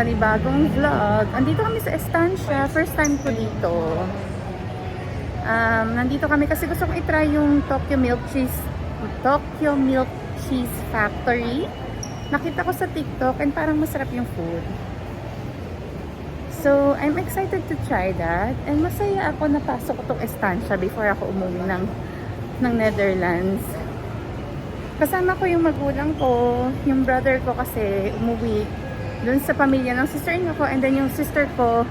panibagong vlog. Andito kami sa Estancia. First time ko dito. Um, nandito kami kasi gusto kong itry yung Tokyo Milk Cheese Tokyo Milk Cheese Factory. Nakita ko sa TikTok and parang masarap yung food. So, I'm excited to try that. And masaya ako na pasok ko tong Estancia before ako umuwi ng, ng Netherlands. Kasama ko yung magulang ko, yung brother ko kasi umuwi dun sa pamilya ng sister niya ko and then yung sister ko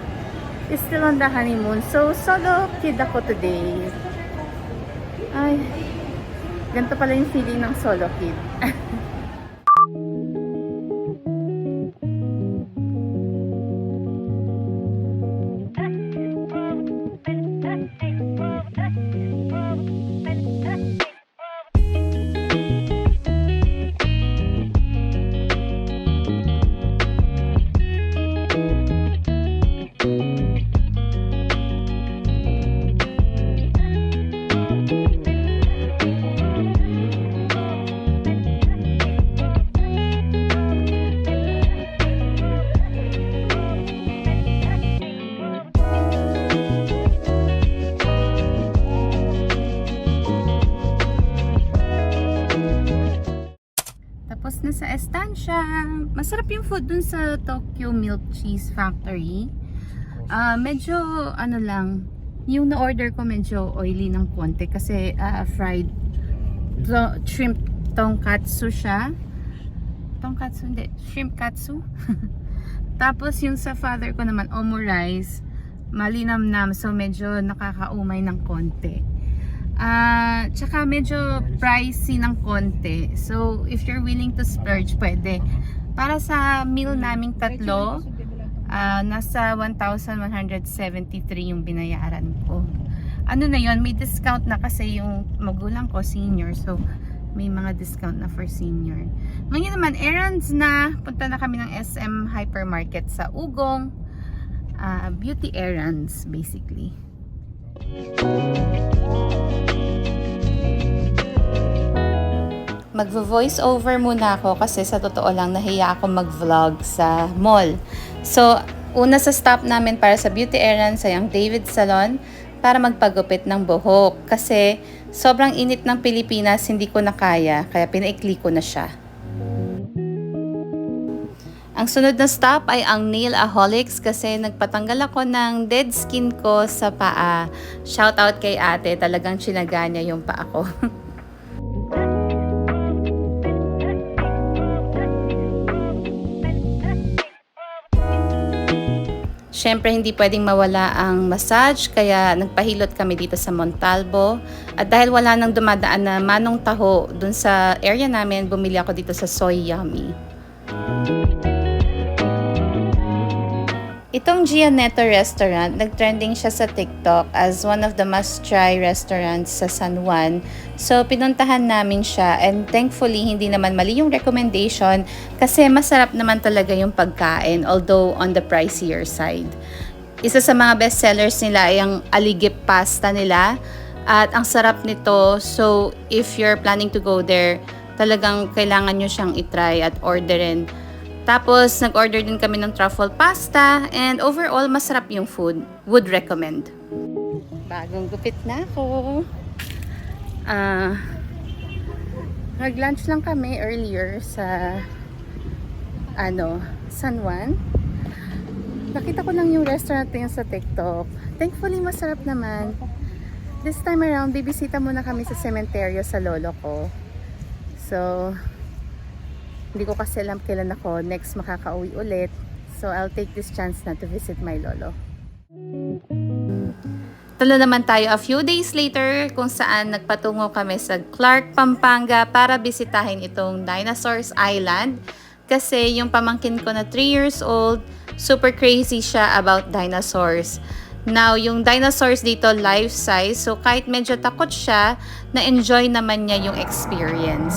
is still on the honeymoon. So, solo kid ako today. Ay, ganito pala yung feeling ng solo kid. Tapos na sa Estancia. Masarap yung food dun sa Tokyo Milk Cheese Factory. Ah, medyo ano lang, yung na-order ko medyo oily ng konti kasi ah, fried to- shrimp tonkatsu siya. Tonkatsu, hindi. Shrimp katsu. Tapos yung sa father ko naman, omurice. Malinamnam, so medyo nakakaumay ng konti. Ah, tsaka medyo pricey ng konti. So, if you're willing to splurge, pwede. Para sa meal naming tatlo, ah, nasa 1,173 yung binayaran ko. Ano na yon may discount na kasi yung magulang ko, senior. So, may mga discount na for senior. Ngayon naman, errands na. Punta na kami ng SM Hypermarket sa Ugong. Ah, beauty errands, basically. Magvo-voice over muna ako kasi sa totoo lang nahiya ako mag-vlog sa mall. So, una sa stop namin para sa beauty errands ay ang David Salon para magpagupit ng buhok. Kasi sobrang init ng Pilipinas, hindi ko na kaya, kaya pinaikli ko na siya. Ang sunod na stop ay ang Nailaholics kasi nagpatanggal ako ng dead skin ko sa paa. Shout out kay ate, talagang chinaga niya yung paa ko. Siyempre, hindi pwedeng mawala ang massage, kaya nagpahilot kami dito sa Montalbo. At dahil wala nang dumadaan na manong taho dun sa area namin, bumili ako dito sa Soy Yummy. Itong Gianetto Restaurant, nag-trending siya sa TikTok as one of the must-try restaurants sa San Juan. So, pinuntahan namin siya and thankfully, hindi naman mali yung recommendation kasi masarap naman talaga yung pagkain although on the pricier side. Isa sa mga best sellers nila ay ang aligip pasta nila at ang sarap nito. So, if you're planning to go there, talagang kailangan nyo siyang itry at orderin. Tapos, nag-order din kami ng truffle pasta and overall, masarap yung food. Would recommend. Bagong gupit na ako. Ah, nag-lunch lang kami earlier sa ano, San Juan. Nakita ko lang yung restaurant na sa TikTok. Thankfully, masarap naman. This time around, bibisita muna kami sa sementeryo sa lolo ko. So, hindi ko kasi alam kailan ako next makakauwi ulit. So, I'll take this chance na to visit my lolo. Talo naman tayo a few days later kung saan nagpatungo kami sa Clark, Pampanga para bisitahin itong Dinosaurs Island. Kasi yung pamangkin ko na 3 years old, super crazy siya about dinosaurs. Now, yung dinosaurs dito life size, so kahit medyo takot siya, na-enjoy naman niya yung experience.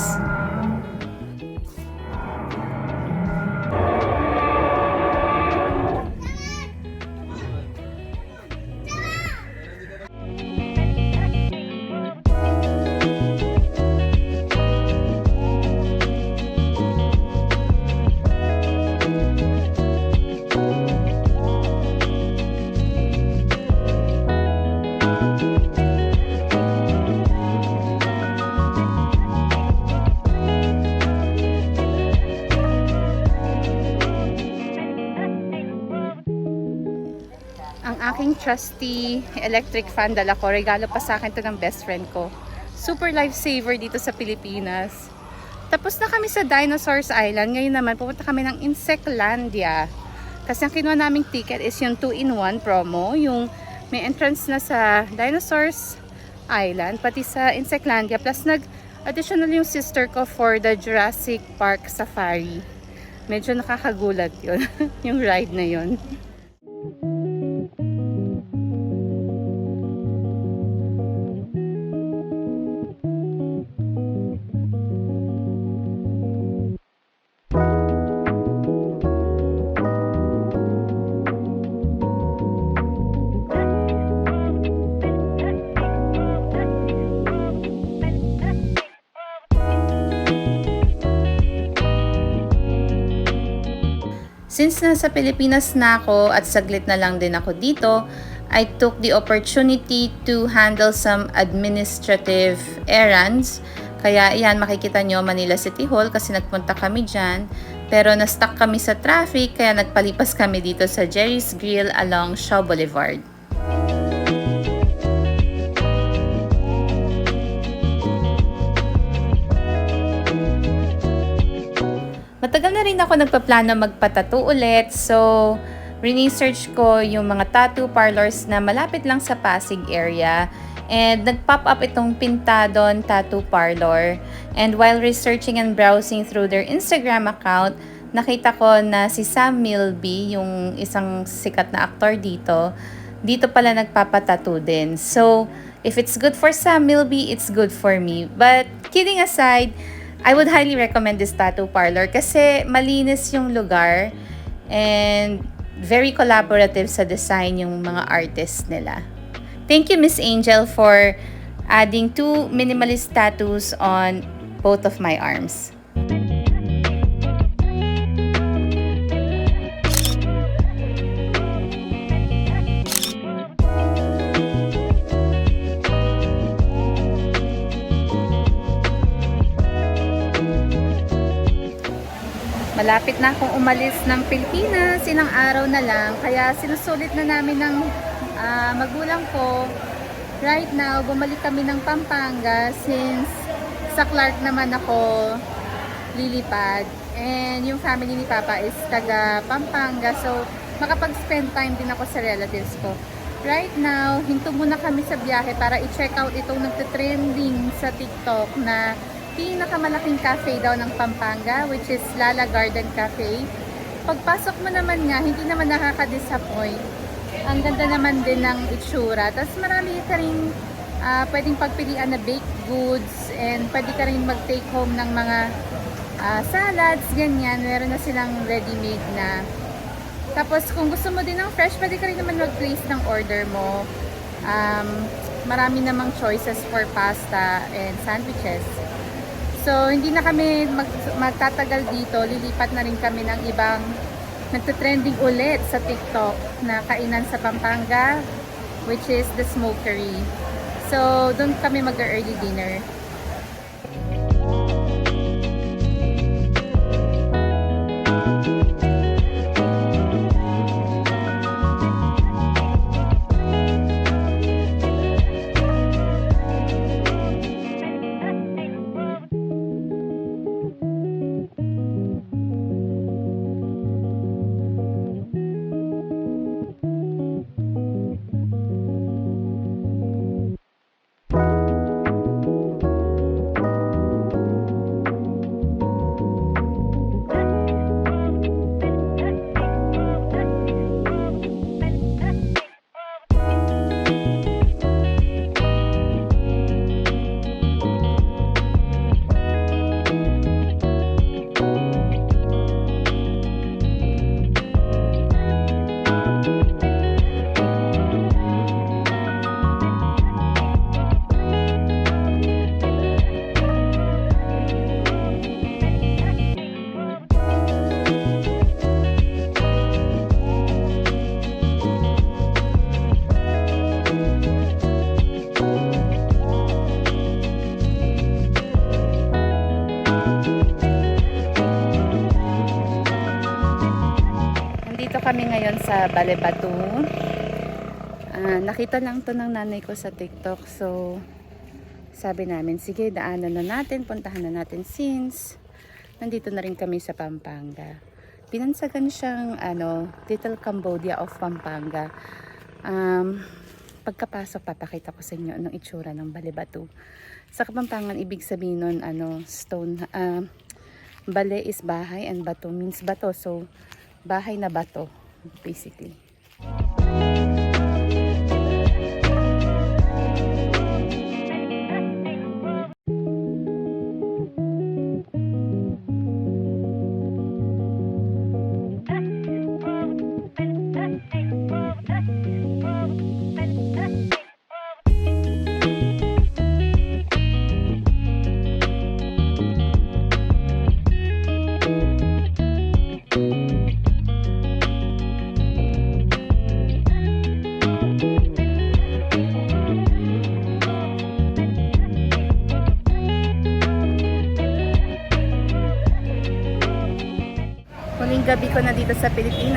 Trusty electric fan dala ko. Regalo pa sa akin to ng best friend ko. Super lifesaver dito sa Pilipinas. Tapos na kami sa Dinosaurs Island. Ngayon naman, pupunta kami ng Insectlandia. Kasi ang kinuha naming ticket is yung 2-in-1 promo. Yung may entrance na sa Dinosaurs Island, pati sa Insectlandia. Plus nag-additional yung sister ko for the Jurassic Park Safari. Medyo nakakagulat yun, yung ride na yun. Since nasa Pilipinas na ako at saglit na lang din ako dito, I took the opportunity to handle some administrative errands. Kaya yan, makikita nyo Manila City Hall kasi nagpunta kami dyan. Pero na-stuck kami sa traffic kaya nagpalipas kami dito sa Jerry's Grill along Shaw Boulevard. Matagal na rin ako nagpaplano magpatato ulit. So, research ko yung mga tattoo parlors na malapit lang sa Pasig area. And nag-pop up itong Pintadon Tattoo Parlor. And while researching and browsing through their Instagram account, nakita ko na si Sam Milby, yung isang sikat na aktor dito, dito pala nagpapatato din. So, if it's good for Sam Milby, it's good for me. But kidding aside, I would highly recommend this tattoo parlor kasi malinis yung lugar and very collaborative sa design yung mga artists nila. Thank you, Miss Angel, for adding two minimalist tattoos on both of my arms. Malapit na akong umalis ng Pilipinas, ilang araw na lang. Kaya sinusulit na namin ng ah, magulang ko. Right now, bumalik kami ng Pampanga since sa Clark naman ako lilipad. And yung family ni Papa is taga Pampanga. So, makapag-spend time din ako sa relatives ko. Right now, hinto muna kami sa biyahe para i-check out itong nagte-trending sa TikTok na pinakamalaking cafe daw ng Pampanga, which is Lala Garden Cafe. Pagpasok mo naman nga, hindi naman nakaka-disappoint. Ang ganda naman din ng itsura. Tapos marami ka rin ah, pwedeng pagpilian na baked goods and pwede ka rin mag-take home ng mga ah, salads, ganyan. Meron na silang ready-made na. Tapos kung gusto mo din ng fresh, pwede ka rin naman mag-place ng order mo. Um, marami namang choices for pasta and sandwiches. So, hindi na kami mag, magtatagal dito. Lilipat na rin kami ng ibang nagte-trending ulit sa TikTok na kainan sa Pampanga, which is the Smokery. So, doon kami mag-early dinner. Sa Balebatu. Ah, nakita lang to ng nanay ko sa TikTok. So, sabi namin, sige, daanan na natin, puntahan na natin since nandito na rin kami sa Pampanga. Pinansagan siyang ano, Little Cambodia of Pampanga. Um, pagkapasok, papakita ko sa inyo anong itsura ng Balibatu. Sa Kapampangan, ibig sabihin nun, ano, stone, ah, bale is bahay and bato means bato. So, bahay na bato, basically.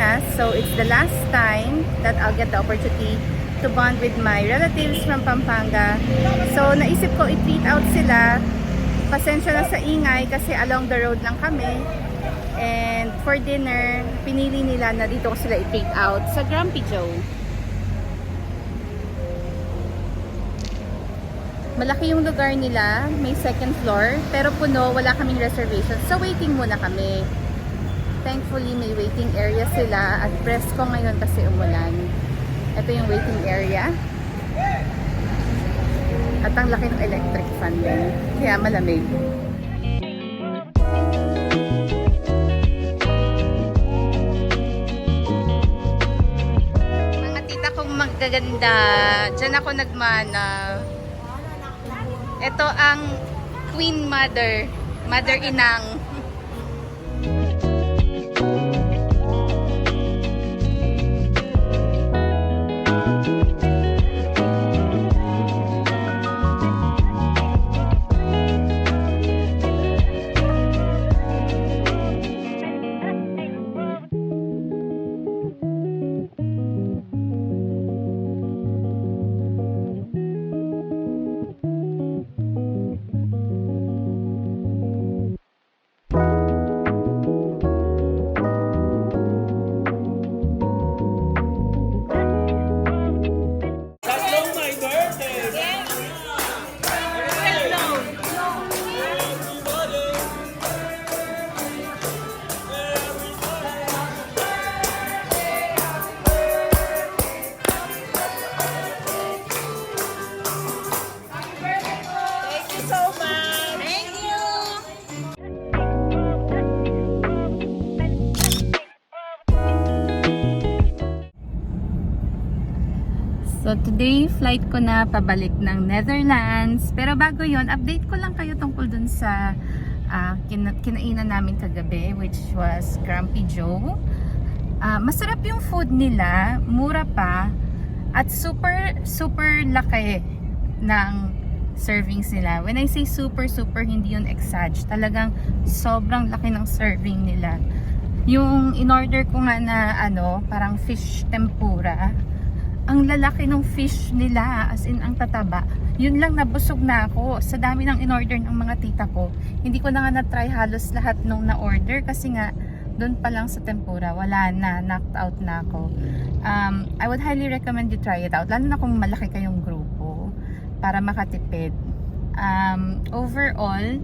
Pilipinas. So, it's the last time that I'll get the opportunity to bond with my relatives from Pampanga. So, naisip ko i-treat out sila. Pasensya na sa ingay kasi along the road lang kami. And for dinner, pinili nila na dito ko sila i-treat out sa Grumpy Joe. Malaki yung lugar nila, may second floor, pero puno, wala kaming reservation. So waiting muna kami. Thankfully, may waiting area sila at presko ngayon kasi umulan. Ito yung waiting area. At ang laki ng electric fan din. Kaya malamig. Mga tita kong magaganda. Diyan ako nagmana. Ito ang Queen Mother. Mother Inang. So today, flight ko na pabalik ng Netherlands. Pero bago yon update ko lang kayo tungkol dun sa ah, kina- kinainan namin kagabi, which was Grumpy Joe. Ah, masarap yung food nila, mura pa, at super, super laki ng servings nila. When I say super, super, hindi yun exage. Talagang sobrang laki ng serving nila. Yung in-order ko nga na ano, parang fish tempura, ang lalaki ng fish nila, as in ang tataba. Yun lang nabusog na ako sa dami ng in-order ng mga tita ko. Hindi ko na nga na-try halos lahat nung na-order kasi nga doon pa lang sa tempura, wala na, knocked out na ako. Um, I would highly recommend you try it out, lalo na kung malaki kayong grupo para makatipid. Um, overall,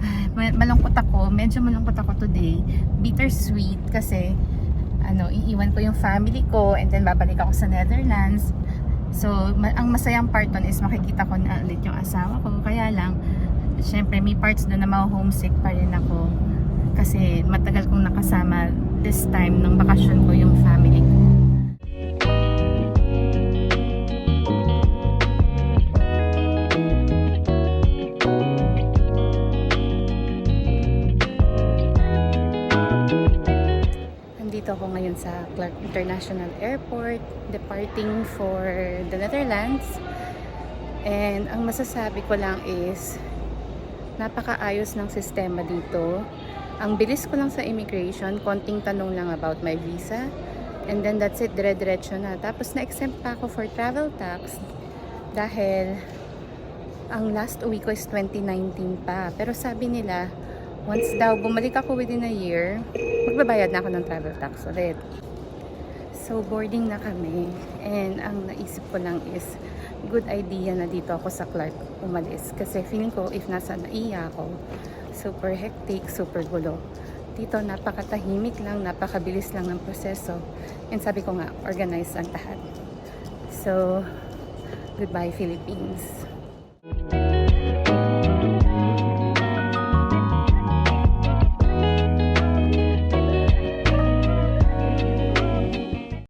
ma- malungkot ako, medyo malungkot ako today. Bittersweet kasi ano, iiwan ko yung family ko and then babalik ako sa Netherlands. So, ma- ang masayang part doon is makikita ko na ulit yung asawa ko. Kaya lang, syempre may parts doon na ma-homesick pa rin ako. Kasi matagal kong nakasama this time ng bakasyon ko yung family ko. Ako ngayon sa Clark International Airport, departing for the Netherlands. And ang masasabi ko lang is, napakaayos ng sistema dito. Ang bilis ko lang sa immigration, konting tanong lang about my visa. And then that's it, dire-diretso na. Tapos na-exempt pa ako for travel tax dahil ang last uwi ko is 2019 pa. Pero sabi nila, once daw bumalik ako within a year, magbabayad na ako ng travel tax ulit. So, boarding na kami. And ang naisip ko lang is, good idea na dito ako sa Clark umalis. Kasi feeling ko, if nasa naiya ako, super hectic, super gulo. Dito, napakatahimik lang, napakabilis lang ng proseso. And sabi ko nga, organized ang lahat. So, goodbye Philippines.